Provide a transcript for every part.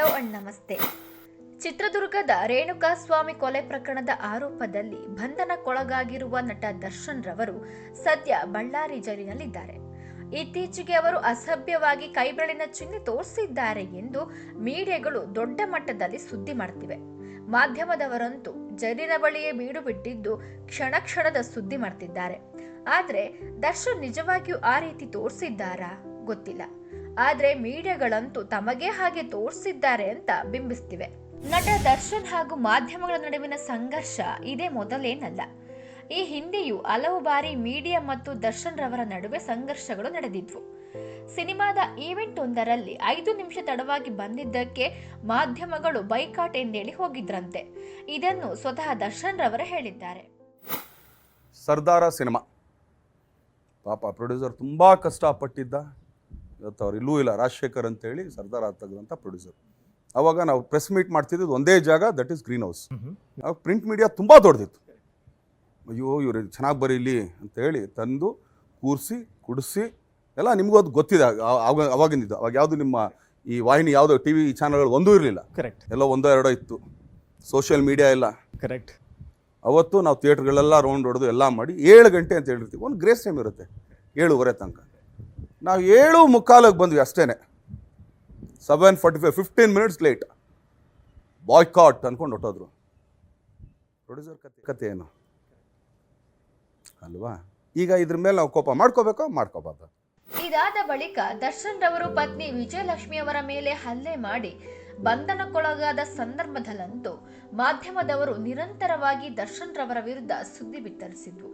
Hello and ನಮಸ್ತೆ. ಚಿತ್ರದುರ್ಗದ ರೇಣುಕಾಸ್ವಾಮಿ ಕೊಲೆ ಪ್ರಕರಣದ ಆರೋಪದಲ್ಲಿ ಬಂಧನಕ್ಕೊಳಗಾಗಿರುವ ನಟ ದರ್ಶನ್ ರವರು ಸದ್ಯ ಬಳ್ಳಾರಿ ಜೈಲಿನಲ್ಲಿದ್ದಾರೆ. ಇತ್ತೀಚೆಗೆ ಅವರು ಅಸಭ್ಯವಾಗಿ ಕೈಬೆರಳಿನ ಚಿಹ್ನೆ ತೋರಿಸಿದ್ದಾರೆ ಎಂದು ಮೀಡಿಯಾಗಳು ದೊಡ್ಡ ಮಟ್ಟದಲ್ಲಿ ಸುದ್ದಿ ಮಾಡ್ತಿವೆ. ಮಾಧ್ಯಮದವರಂತೂ ಜೈಲಿನ ಬಳಿಯೇ ಬೀಡು ಬಿಟ್ಟಿದ್ದು ಕ್ಷಣ ಕ್ಷಣದ ಸುದ್ದಿ ಮಾಡ್ತಿದ್ದಾರೆ. ಆದರೆ ದರ್ಶನ್ ನಿಜವಾಗಿಯೂ ಆ ರೀತಿ ತೋರಿಸಿದ್ದಾರಾ ಗೊತ್ತಿಲ್ಲ. ಆದ್ರೆ ಮೀಡಿಯಾಗಳಂತೂ ತಮಗೆ ಹಾಗೆ ತೋರಿಸಿದ್ದಾರೆ ಅಂತ ಬಿಂಬಿಸ್ತಿವೆ. ನಟ ದರ್ಶನ್ ಹಾಗೂ ಮಾಧ್ಯಮಗಳ ನಡುವಿನ ಸಂಘರ್ಷ ಇದೇ ಮೊದಲೇನಲ್ಲ. ಈ ಹಿಂದೆಯೂ ಹಲವು ಬಾರಿ ಮೀಡಿಯಾ ಮತ್ತು ದರ್ಶನ್ ರವರ ನಡುವೆ ಸಂಘರ್ಷಗಳು ನಡೆದಿದ್ವು. ಸಿನಿಮಾದ ಈವೆಂಟ್ ಒಂದರಲ್ಲಿ ಐದು ನಿಮಿಷ ತಡವಾಗಿ ಬಂದಿದ್ದಕ್ಕೆ ಮಾಧ್ಯಮಗಳು ಬೈಕಾಟ್ ಎಂದೇಳಿ ಹೋಗಿದ್ರಂತೆ. ಇದನ್ನು ಸ್ವತಃ ದರ್ಶನ್ ರವರ ಹೇಳಿದ್ದಾರೆ. ಸರ್ದಾರ ಸಿನಿಮಾ. ಪಾಪ ಪ್ರೊಡ್ಯೂಸರ್ ತುಂಬಾ ಕಷ್ಟಪಟ್ಟಿದ್ದ. ಇವತ್ತು ಅವ್ರು ಇಲ್ಲೂ ಇಲ್ಲ ರಾಜಶೇಖರ್ ಅಂತೇಳಿ ಸರ್ದಾರ್ ತೆಗೆದಂಥ ಪ್ರೊಡ್ಯೂಸರ್ ಅವಾಗ ನಾವು ಪ್ರೆಸ್ ಮೀಟ್ ಮಾಡ್ತಿದ್ದು ಒಂದೇ ಜಾಗ ದಟ್ ಈಸ್ ಗ್ರೀನ್ ಹೌಸ್ ಅವಾಗ ಪ್ರಿಂಟ್ ಮೀಡಿಯಾ ತುಂಬ ದೊಡ್ಡದಿತ್ತು. ಅಯ್ಯೋ ಇವ್ರು ಚೆನ್ನಾಗಿ ಬರೀಲಿ ಅಂತೇಳಿ ತಂದು ಕೂರಿಸಿ ಕುಡಿಸಿ ಎಲ್ಲ ನಿಮಗೂ ಅದು ಗೊತ್ತಿದೆ ಆವಾಗ ಅವಾಗಿಂದಿದ್ದು. ಅವಾಗ ಯಾವುದು ನಿಮ್ಮ ಈ ವಾಹಿನಿ ಯಾವುದೋ ಟಿ ವಿ ಚಾನಲ್ಗಳು ಒಂದೂ ಇರಲಿಲ್ಲ. ಕರೆಕ್ಟ್ ಎಲ್ಲ ಒಂದೋ ಎರಡೋ ಇತ್ತು. ಸೋಷಿಯಲ್ ಮೀಡಿಯಾ ಇಲ್ಲ. ಕರೆಕ್ಟ್ ಅವತ್ತು ನಾವು ಥಿಯೇಟ್ರ್ಗಳೆಲ್ಲ ರೌಂಡ್ ಹೊಡೆದು ಎಲ್ಲ ಮಾಡಿ ಏಳು ಗಂಟೆ ಅಂತ ಹೇಳಿರ್ತೀವಿ. ಒಂದು ಗ್ರೇಸ್ ಟೈಮ್ ಇರುತ್ತೆ ಏಳುವರೆ ತನಕ. ನಾವು ಏಳು ಮುಕ್ಕಾಲಿಗೆ ಬಂದ್ವಿ ಅಷ್ಟೇ seven forty five fifteen minutes late boycott ಅಂದ್ಕೊಂಡು ಹೊಟ್ಟೋದ್ರು ಪ್ರೊಡ್ಯೂಸರ್ ಕತೆ ಕತೆ ಏನು? ಅಲ್ವಾ? ಈಗ ಇದ್ರ ಮೇಲೆ ನಾವು ಕೋಪ ಮಾಡ್ಕೋಬೇಕೋ ಮಾಡ್ಕೋಬಾರ್ದು? ಇದಾದ ಬಳಿಕ ದರ್ಶನ್ ರವರು ಪತ್ನಿ ವಿಜಯಲಕ್ಷ್ಮಿ ಅವರ ಮೇಲೆ ಹಲ್ಲೆ ಮಾಡಿ ಬಂಧನಕ್ಕೊಳಗಾದ ಸಂದರ್ಭದಲ್ಲಂತೂ ಮಾಧ್ಯಮದವರು ನಿರಂತರವಾಗಿ ದರ್ಶನ್ ರವರ ವಿರುದ್ಧ ಸುದ್ದಿ ಬಿತ್ತರಿಸಿದ್ವು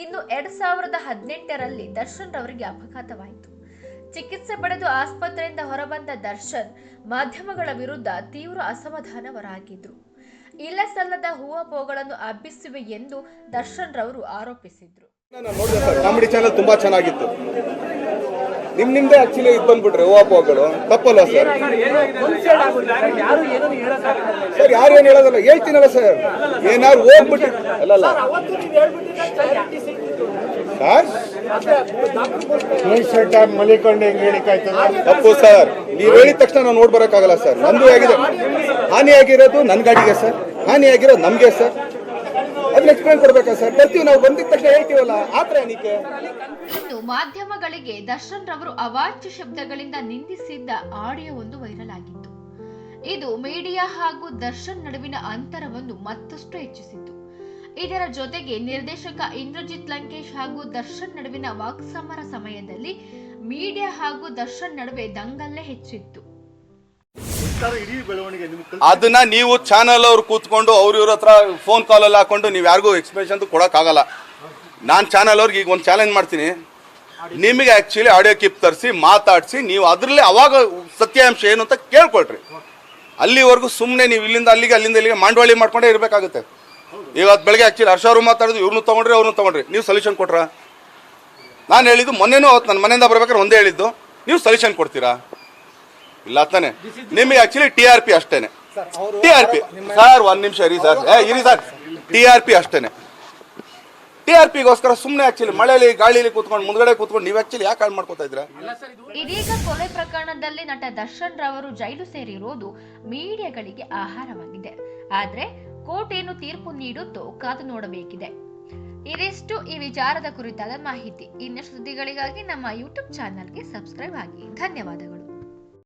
ಇನ್ನು ಎರಡ್ ಸಾವಿರದ ಹದಿನೆಂಟರಲ್ಲಿ ದರ್ಶನ್ ರವರಿಗೆ ಅಪಘಾತವಾಯಿತು. ಚಿಕಿತ್ಸೆ ಪಡೆದು ಆಸ್ಪತ್ರೆಯಿಂದ ಹೊರಬಂದ ದರ್ಶನ್ ಮಾಧ್ಯಮಗಳ ವಿರುದ್ಧ ತೀವ್ರ ಅಸಮಾಧಾನವರಾಗಿದ್ರು. ಇಲ್ಲ ಸಲ್ಲದ ಹೂವಪೋಗಳನ್ನು ಹಬ್ಬಿಸಿವೆ ಎಂದು ದರ್ಶನ್ ರವರು ಆರೋಪಿಸಿದ್ರು. ಕಾಮಿಡಿ ಚಾನಲ್ ತುಂಬಾ ಚೆನ್ನಾಗಿತ್ತು. ನಿಮ್ ನಿಮ್ದೇ ಆಕ್ಚುಲಿ ಇದು ಬಂದ್ಬಿಟ್ರೆ ಪೋಗಳು ತಪ್ಪಲ್ಲ ಸರ್. ಸರ್ ಯಾರು ಏನ್ ಹೇಳೋದಲ್ಲ ಹೇಳ್ತೀನಲ್ಲ ಸರ್ ಏನಾರು ಹೋಗ್ಬಿಟ್ಟು ಅಲ್ಲಲ್ಲ ಸರ್ ಶರ್ಟ್ ಮಲಿಕೊಂಡು ಹೆಂಗ್ ಹೇಳಿಕಾಯ್ತದ ತಪ್ಪು ಸರ್. ನೀವು ಹೇಳಿದ ತಕ್ಷಣ ನಾವು ನೋಡ್ ಬರೋಕ್ಕಾಗಲ್ಲ ಸರ್. ನಂದು ಆಗಿದೆ. ಹಾನಿ ಆಗಿರೋದು ನನ್ ಗಾಡಿಗೆ ಸರ್. ಹಾನಿ ಆಗಿರೋದು ನಮ್ಗೆ ಸರ್. ಅದನ್ನ ಎಕ್ಸ್ಪ್ಲೇನ್ ಕೊಡ್ಬೇಕಾ ಸರ್? ಬರ್ತೀವಿ ನಾವು. ಬಂದಿದ ತಕ್ಷಣ ಹೇಳ್ತೀವಲ್ಲ. ಆತರ ಏನಕ್ಕೆ ಇನ್ನು ಮಾಧ್ಯಮಗಳಿಗೆ ದರ್ಶನ್ ರವರು ಅವಾಚ್ಯ ಶಬ್ದಗಳಿಂದ ನಿಂದಿಸಿದ್ದ ಆಡಿಯೋ ಒಂದು ವೈರಲ್ ಆಗಿತ್ತು. ಇದು ಮೀಡಿಯಾ ಹಾಗೂ ದರ್ಶನ್ ನಡುವಿನ ಅಂತರವನ್ನು ಮತ್ತಷ್ಟು ಹೆಚ್ಚಿಸಿತು ಇದರ ಜೊತೆಗೆ ನಿರ್ದೇಶಕ ಇಂದ್ರಜಿತ್ ಲಂಕೇಶ್ ಹಾಗೂ ದರ್ಶನ್ ನಡುವಿನ ವಾಕ್ಸಮರ ಸಮಯದಲ್ಲಿ ಮೀಡಿಯಾ ಹಾಗೂ ದರ್ಶನ್ ನಡುವೆ ದಂಗಲ್ಲೇ ಹೆಚ್ಚಿತ್ತು. ಅದನ್ನ ನೀವು ಚಾನಲ್ ಅವ್ರು ಕೂತ್ಕೊಂಡು ಅವ್ರ ಇವ್ರ ಹತ್ರ ಫೋನ್ ಕಾಲಲ್ಲಿ ಹಾಕೊಂಡು ನೀವು ಯಾರಿಗೂ ಎಕ್ಸ್ಪ್ಲೇಷನ್ ಕೊಡಕ್ ಆಗಲ್ಲ. ನಾನು ಚಾನಲ್ ಅವ್ರಿಗೆ ಈಗ ಒಂದು ಚಾಲೆಂಜ್ ಮಾಡ್ತೀನಿ. ನಿಮಗೆ ಆಕ್ಚುಲಿ ಆಡಿಯೋ ಕ್ಲಿಪ್ ತರಿಸಿ ಮಾತಾಡಿಸಿ ನೀವು ಅದರಲ್ಲೇ ಅವಾಗ ಸತ್ಯಾಂಶ ಏನು ಅಂತ ಕೇಳ್ಕೊಳ್ರಿ. ಅಲ್ಲಿವರೆಗೂ ಸುಮ್ಮನೆ ನೀವು ಇಲ್ಲಿಂದ ಅಲ್ಲಿಗೆ ಅಲ್ಲಿಂದ ಇಲ್ಲಿಗೆ ಮಾಂಡವಾಳಿ ಮಾಡ್ಕೊಂಡೇ ಇರಬೇಕಾಗುತ್ತೆ. ಇವತ್ತು ಬೆಳಗ್ಗೆ ಆ್ಯಕ್ಚುಲಿ ಹರ್ಷ ಅವರು ಮಾತಾಡಿದ್ರು ಇವ್ರನ್ನೂ ತೊಗೊಂಡ್ರಿ ಅವ್ರನ್ನೂ ತೊಗೊಂಡ್ರಿ. ನೀವು ಸೊಲ್ಯೂಷನ್ ಕೊಟ್ರ? ನಾನು ಹೇಳಿದ್ದು ಮೊನ್ನೆನೂ ಅವತ್ತು ನನ್ನ ಮನೆಯಿಂದ ಬರ್ಬೇಕಾದ್ರೆ ಒಂದೇ ಹೇಳಿದ್ದು. ನೀವು ಸೊಲ್ಯೂಷನ್ ಕೊಡ್ತೀರಾ? ಇಲ್ಲ ತಾನೆ? ನಿಮಗೆ ಆ್ಯಕ್ಚುಲಿ ಟಿ ಆರ್ ಪಿ ಅಷ್ಟೇನೆ. ಟಿ ಆರ್ ಪಿ ಸರ್ ಒಂದು ನಿಮಿಷ ಇರಿ ಸರ್ ಏ ಇರಿ ಸರ್ ಟಿ ಆರ್ ಪಿ ಅಷ್ಟೇನೆ. ಟಿ ಆರ್ ಪಿಗೋಸ್ಕರ ಸುಮ್ಮನೆ ಆಕ್ಚುಲಿ ಮಳೆಯಲ್ಲಿ ಗಾಳಿಲಿ ಕೂತ್ಕೊಂಡು ಮುಂದ್ಗಡೆ ಕೂತ್ಕೊಂಡು ನೀವು ಆಕ್ಚುಲಿ ಯಾಕೆ ಹಾಳು ಮಾಡ್ಕೋತಾ ಇದ್ರ ಇದೀಗ ಕೊಲೆ ಪ್ರಕರಣದಲ್ಲಿ ನಟ ದರ್ಶನ್ ರವರು ಜೈಲು ಸೇರಿರುವುದು ಮೀಡಿಯಾಗಳಿಗೆ ಆಹಾರವಾಗಿದೆ. ಆದ್ರೆ ಕೋರ್ಟ್ ಏನು ತೀರ್ಪು ನೀಡುತ್ತೋ ಕಾದು ನೋಡಬೇಕಿದೆ. ಇದಿಷ್ಟು ಈ ವಿಚಾರದ ಕುರಿತಾದ ಮಾಹಿತಿ. ಇನ್ನಷ್ಟು ಸುದ್ದಿಗಳಿಗಾಗಿ ನಮ್ಮ ಯೂಟ್ಯೂಬ್ ಚಾನಲ್ಗೆ ಸಬ್ಸ್ಕ್ರೈಬ್ ಆಗಿ. ಧನ್ಯವಾದಗಳು.